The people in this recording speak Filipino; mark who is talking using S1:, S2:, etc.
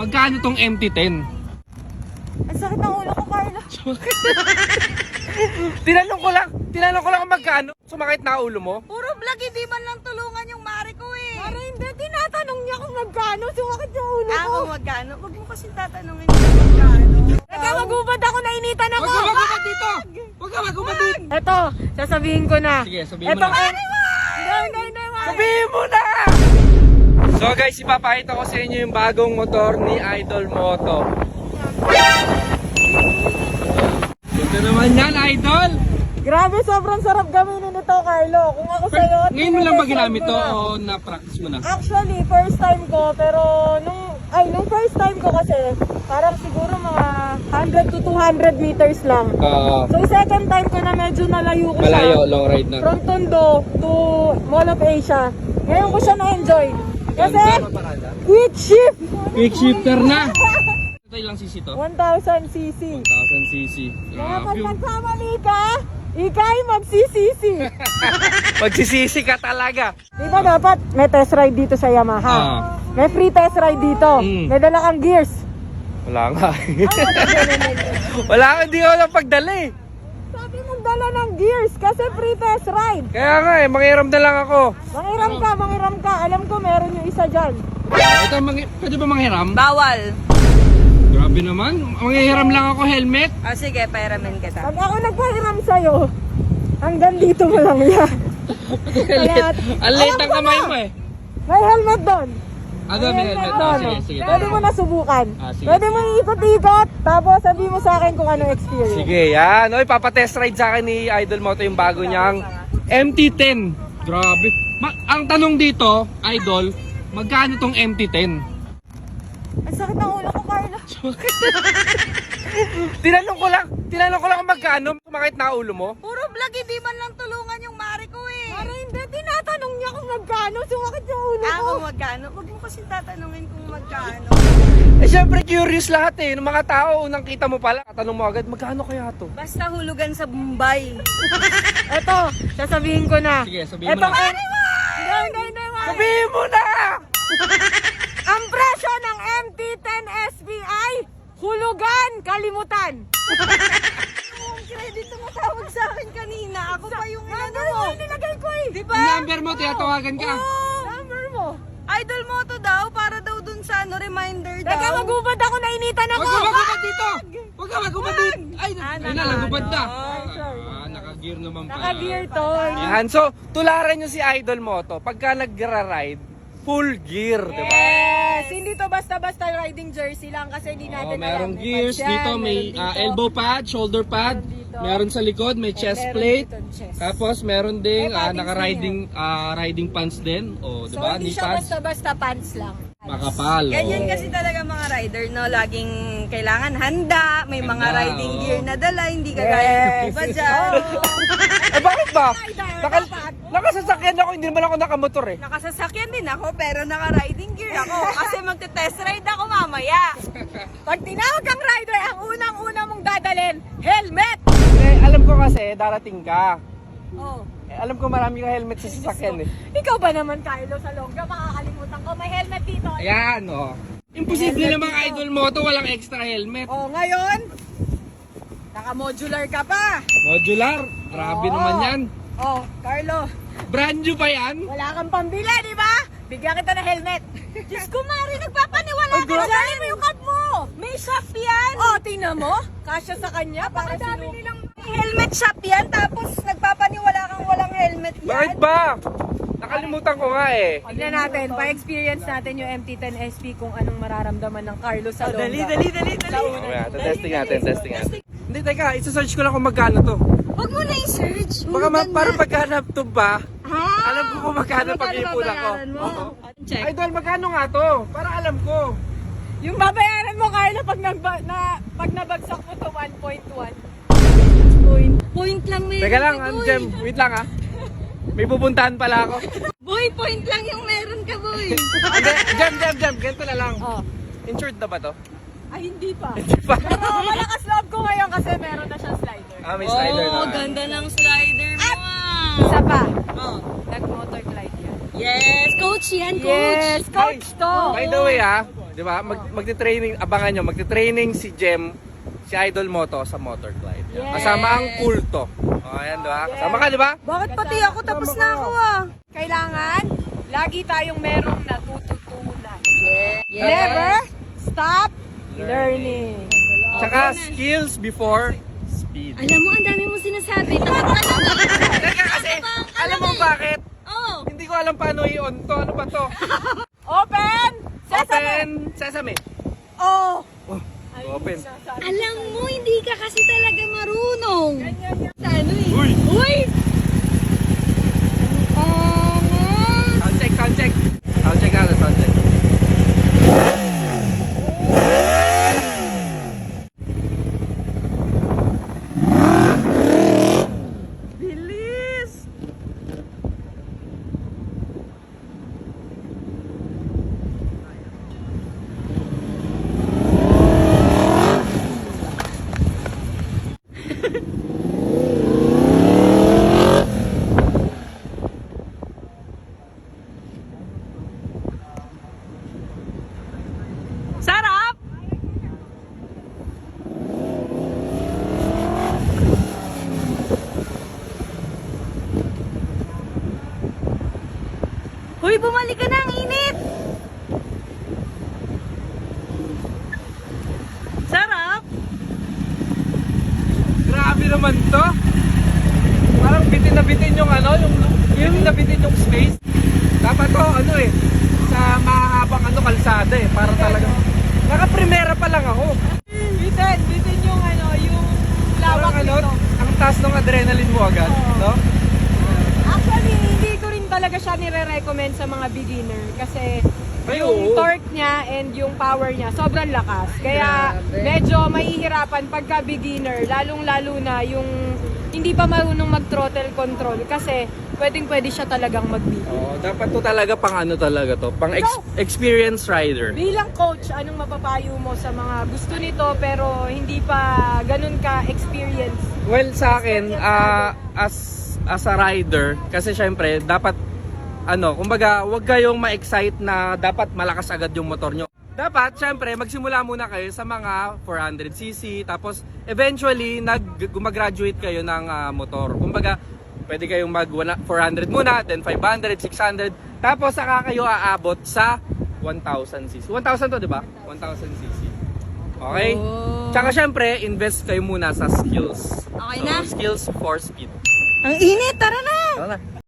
S1: magkano tong MT-10?
S2: Ang sakit ng ulo ko, Carlo.
S1: tinanong ko lang, tinanong ko lang kung magkano. Sumakit na ulo mo?
S2: Puro vlog, hindi man lang tulungan yung mare ko eh. Para hindi, tinatanong niya kung magkano. Sumakit yung ulo ko.
S3: Ako magkano? Huwag mo kasi tatanungin kung magkano.
S2: Teka, magubad ako, nainitan ako.
S1: Huwag ka magubad dito! Huwag ka magubad dito!
S2: Eto, sasabihin ko na.
S1: Sige, sabihin mo
S2: Etong
S1: na.
S2: M- Hindi, hindi, hindi, Mare.
S1: Sabihin mo na! So guys, ipapakita ko sa inyo yung bagong motor ni Idol Moto. Ito naman yan, Idol!
S2: Grabe, sobrang sarap gawinin ito, Carlo. Kung ako sa'yo...
S1: Ngayon mo lang ba ginamit to o na-practice mo na?
S2: Actually, first time ko, pero nung... Ay, nung first time ko kasi, parang siguro mga 100 to 200 meters lang.
S1: Oo.
S2: So, second time ko na medyo nalayo ko siya.
S1: malayo, long ride na.
S2: From Tondo to Mall of Asia. Ngayon ko siya na-enjoy. Kasi, quick shift!
S1: Quick shifter na! Ito ilang cc to?
S2: 1,000cc.
S1: 1000cc.
S2: Kaya pag
S1: Grabe.
S2: nagkamali ka, ikay magsisisi.
S1: Magsisisi ka talaga.
S2: Di ba dapat may test ride dito sa Yamaha?
S1: Ah.
S2: May free test ride dito.
S1: Mm.
S2: May dala kang gears.
S1: Wala nga. Wala nga, hindi ko na pagdala eh.
S2: Sabi mong dala ng gears kasi free test ride.
S1: Kaya nga eh, mangiram na lang ako.
S2: Mangiram ka, mangiram ka. Alam ko meron yung isa dyan.
S1: Ito, mangi pwede ba manghiram?
S3: Bawal.
S1: Grabe naman, manghiram lang ako helmet.
S3: O sige, pairamin kita.
S2: Pag ako nagpahiram sa'yo, hanggang dito mo lang yan.
S1: Ang late ang kamay mo eh.
S2: May helmet doon.
S1: Ano, may helmet? Ah, sige, sige.
S2: Pwede mo na subukan.
S1: Ah, sige.
S2: Pwede mo ikot-ikot, tapos sabi mo sa akin kung ano experience.
S1: Sige, yan. Oy, papatest ride sa akin ni Idol Moto yung bago niyang MT-10. Grabe. Ma- ang tanong dito, Idol, magkano tong MT-10?
S2: Ang sakit ng ulo ko, Carlo.
S1: tinanong ko lang, tinanong ko lang kung magkano. Sumakit na ulo mo?
S3: Puro vlog, hindi man lang tulungan yung mare ko eh.
S2: Para hindi, tinatanong niya kung magkano. Sumakit yung ulo ko.
S3: Ako magkano? Huwag mo kasi tatanungin kung magkano.
S1: Eh, syempre curious lahat eh. Ng mga tao, unang kita mo pala, tatanong mo agad, magkano kaya to?
S3: Basta hulugan sa Mumbai.
S2: Eto, sasabihin ko na.
S1: Sige, sabihin mo
S2: Etong
S1: na.
S2: M- Hindi, hindi, hindi, Mare.
S1: Sabihin mo na!
S2: Ang presyo ng MT-10 SBI, hulugan, kalimutan.
S3: Yung credit na matawag sa akin kanina. Ako pa yung
S2: Number
S3: mo.
S2: nilagay
S3: Di
S1: Yung
S3: ba?
S1: number mo, tinatawagan ka.
S2: Number mo.
S3: Idol mo to daw para daw dun sa ano reminder daw.
S2: Teka, magubad ako, nainitan ako.
S1: Huwag ka magubad dito! Huwag ka magubad dito! Ay,
S3: Ah,
S1: ay na, nagubad na.
S2: sorry.
S1: Ah, naka-gear naman pala.
S2: Naka-gear to.
S1: Yan, so, tularan nyo si Idol Moto. Pagka nagra-ride, full gear, di ba?
S2: Yes! Hindi to basta-basta riding jersey lang kasi hindi
S1: Oh,
S2: natin
S1: merong
S2: alam. May
S1: gears
S2: pads yan,
S1: dito, may
S2: meron
S1: ah,
S2: dito.
S1: elbow pad, shoulder pad,
S2: Meron dito.
S1: meron sa likod, may chest
S2: meron
S1: plate.
S2: dito, chest.
S1: Tapos meron ding
S2: May
S1: ah,
S2: paddings
S1: naka-riding ah, riding pants din. O, di
S2: So,
S1: ba?
S2: hindi
S1: Knee
S2: siya
S1: pads.
S2: basta-basta pants lang.
S1: Makapal. oh.
S3: Ganyan kasi talaga mga rider, no? Laging kailangan handa, may mga
S1: Handa,
S3: riding
S1: oo.
S3: gear na dala, hindi kagaya
S2: Yes.
S3: ng iba dyan.
S1: Eh, bakit ba?
S2: Rider,
S1: Naka,
S2: dapat.
S1: Nakasasakyan ako, hindi naman ako nakamotor eh.
S3: Nakasasakyan din ako, pero naka-riding gear ako. Kasi magte-test ride ako mamaya.
S2: Pag tinawag kang rider, ang unang-una mong dadalhin, helmet!
S1: Eh, alam ko kasi, darating ka.
S2: Oh.
S1: Eh, alam ko marami ka helmet sa sasakyan eh.
S2: Ikaw ba naman, Kylo, sa longga? Makakalimutan ko, may helmet dito.
S1: Ayan, oh. Imposible namang idol moto, walang extra helmet.
S2: Oh, ngayon, naka-modular ka pa.
S1: Modular, grabe
S2: Oo.
S1: naman yan.
S2: Oh, Carlo,
S1: Brand new pa yan.
S2: wala kang pambili, di ba? Bigyan kita ng helmet.
S3: Diyos ko, Mari, nagpapaniwala
S1: Ay,
S3: ka
S1: grabe.
S3: dyan. mo yung card mo. May shop yan.
S2: Oh, tingnan mo. Kasya sa kanya para sino.
S3: nilang may helmet shop yan, tapos nagpapaniwala kang walang helmet yan.
S1: Bakit ba? Nakalimutan ko nga eh.
S2: Tignan natin, pa-experience natin yung MT-10 SP kung anong mararamdaman ng Carlo sa
S3: Oh,
S2: longga.
S3: dali, dali, dali, dali.
S1: Testing natin, testing natin. Hindi, teka, isa-search ko lang kung magkano to.
S3: Huwag mo na i-search.
S1: Baka ma- parang paghanap to ba?
S3: Ha?
S1: Alam ko kung magkano pag-iipunan ko.
S3: babayaran mo?
S1: Oo.
S3: Check.
S1: Idol, magkano nga to? Para alam ko.
S2: Yung babayaran mo, Carlo, pag, nagba, na, pag nabagsak mo to 1.1.
S3: Point. Point lang meron
S1: Teka lang,
S3: ka,
S1: ano,
S3: boy.
S1: Jem, wait lang ah. May pupuntahan pala ako.
S3: Boy, point lang yung meron ka, boy.
S1: Hindi, Jem, Jem, Jem, ganito na lang.
S2: Oh.
S1: Insured na ba to?
S2: Ay, hindi pa.
S1: Hindi pa.
S2: Pero malakas loob ko ngayon kasi meron na siyang slider.
S1: Ah, may slider na.
S3: Oh, ganda ng slider mo ah.
S2: Isa pa,
S3: Oh.
S2: nag-motor glide yan.
S3: Yes, coach yan, coach.
S2: Yes, coach to.
S1: By the way ah, di ba? Mag, magti-training, abangan nyo, magti-training si Jem, si Idol Moto sa Motor Glide.
S2: Yes.
S1: Kasama ang kulto. O, ayan, di ba? Kasama ka, di ba?
S3: Bakit pati ako tapos na ako ah? Kailangan, lagi tayong merong natututunan. Never stop
S2: Learning.
S1: Tsaka skills before speed.
S4: Alam mo, ang dami mo sinasabi.
S1: Teka kasi, alam mo bakit?
S4: Oo.
S1: Hindi ko alam paano i-on to. Ano ba to?
S3: Open! Sesame!
S1: Open sesame.
S3: Oh!
S1: Open.
S4: Alam mo, hindi ka kasi talaga marunong. Sa ano eh.
S1: Uy!
S4: Uy! Uy, bumalik ka na, ang init!
S3: Sarap!
S1: Grabe naman to. Parang bitin na bitin yung ano, yung bitin na bitin yung space. Dapat to ano eh, sa mahahabang ano kalsada eh, para talagang naka-primera pa lang ako.
S3: Bitin! Bitin yung ano, yung lawak
S1: Parang ano,
S3: nito.
S1: ang taas ng adrenaline mo agad, no?
S2: Actually, hindi ko rin talaga siya nire-recommend sa mga beginner kasi
S1: Ay,
S2: yung
S1: oo.
S2: torque niya and yung power niya sobrang lakas. Kaya
S1: Grabe.
S2: medyo mahihirapan pagka beginner, lalong-lalo na yung hindi pa marunong mag-throttle control kasi pwedeng-pwede siya talagang mag-beat.
S1: Oh, dapat to talaga pang ano talaga to, pang ex- experienced rider.
S2: Bilang coach, anong mapapayo mo sa mga gusto nito pero hindi pa ganun ka experience?
S1: Well, sa akin, ah, as as a rider, kasi syempre, dapat, ano, kumbaga, wag kayong ma-excite na dapat malakas agad yung motor nyo. Dapat, syempre, magsimula muna kayo sa mga 400cc, tapos eventually, nag, gumagraduate kayo ng ah, motor. Kumbaga, pwede kayong mag wana- 400 muna, then 500, 600, tapos saka kayo aabot sa 1000cc. 1000 to, di ba? 1000cc. Okay? Tsaka syempre, invest kayo muna sa skills.
S4: Okay
S1: So,
S4: na?
S1: skills for speed.
S4: Ang init, tara na!
S1: Tara na.